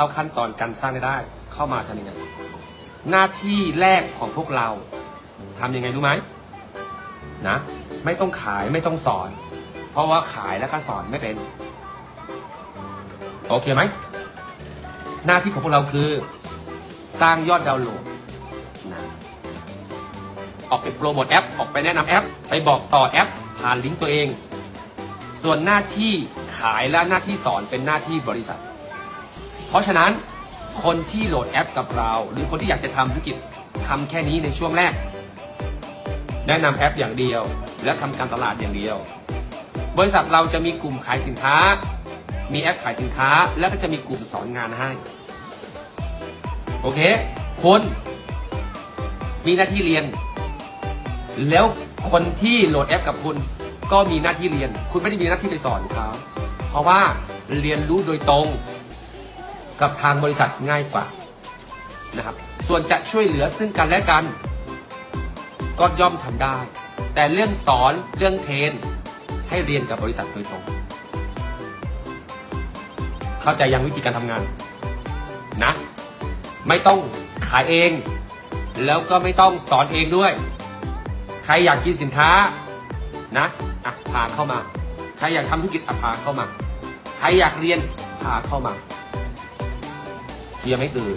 เอาขั้นตอนการสร้างรายได้ เข้ามาทำยังไง หน้าที่แรกของพวกเราทำยังไงรู้ไหมนะ ไม่ต้องขายไม่ต้องสอน เพราะว่าขายแล้วก็สอนไม่เป็น โอเคไหม หน้าที่ของพวกเราคือ สร้างยอดดาวน์โหลดนะออกไปโปรโมทแอป ออกไปแนะนำแอป ไปบอกต่อแอป ผ่านลิงก์ตัวเอง ส่วนหน้าที่ขายและหน้าที่สอนเป็นหน้าที่บริษัท เพราะฉะนั้นคนที่โหลดแอปกับเรา หรือคนที่อยากจะทำธุรกิจทำแค่นี้ในช่วงแรก แนะนำแอปอย่างเดียว และทำการตลาดอย่างเดียว บริษัทเราจะมีกลุ่มขายสินค้า มีแอปขายสินค้า แล้วก็จะมีกลุ่มสอนงานให้ โอเคคุณมีหน้าที่เรียน แล้วคนที่โหลดแอปกับคุณ ก็มีหน้าที่เรียน คุณไม่ได้มีหน้าที่ไปสอนเขาเพราะว่าเรียนรู้โดยตรง กับทางบริษัทง่ายกว่านะครับ ส่วนจะช่วยเหลือซึ่งกันและกัน ก็ย่อมทำได้ แต่เรื่องสอนเรื่องเทรนให้เรียนกับบริษัทโดยตรง เข้าใจยังวิธีการทำงานนะ ไม่ต้องขายเอง แล้วก็ไม่ต้องสอนเองด้วย ใครอยากกินสินค้านะอะพาเข้ามา ใครอยากทำธุรกิจอะพาเข้ามา ใครอยากเรียนพาเข้ามา ยังไม่ตื่น